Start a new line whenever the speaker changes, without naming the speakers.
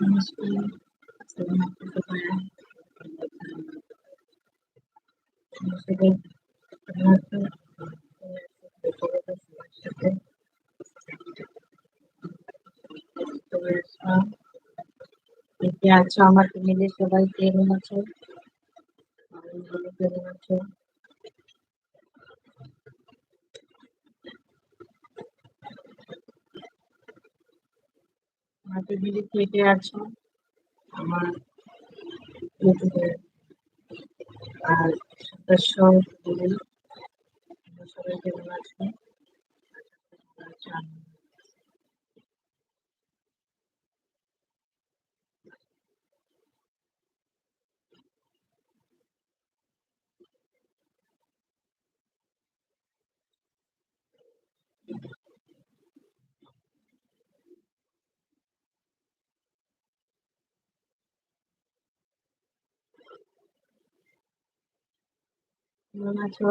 মিষ্টি seven up করতে পারেন এতে আছে আমার মিলে সবাই কেমন আছে কেমন আছে আমার ফ্যামিলি থেকে আছে? আমার ইউটিউবে আর সদস্য সবাই আছে? কেমন আছো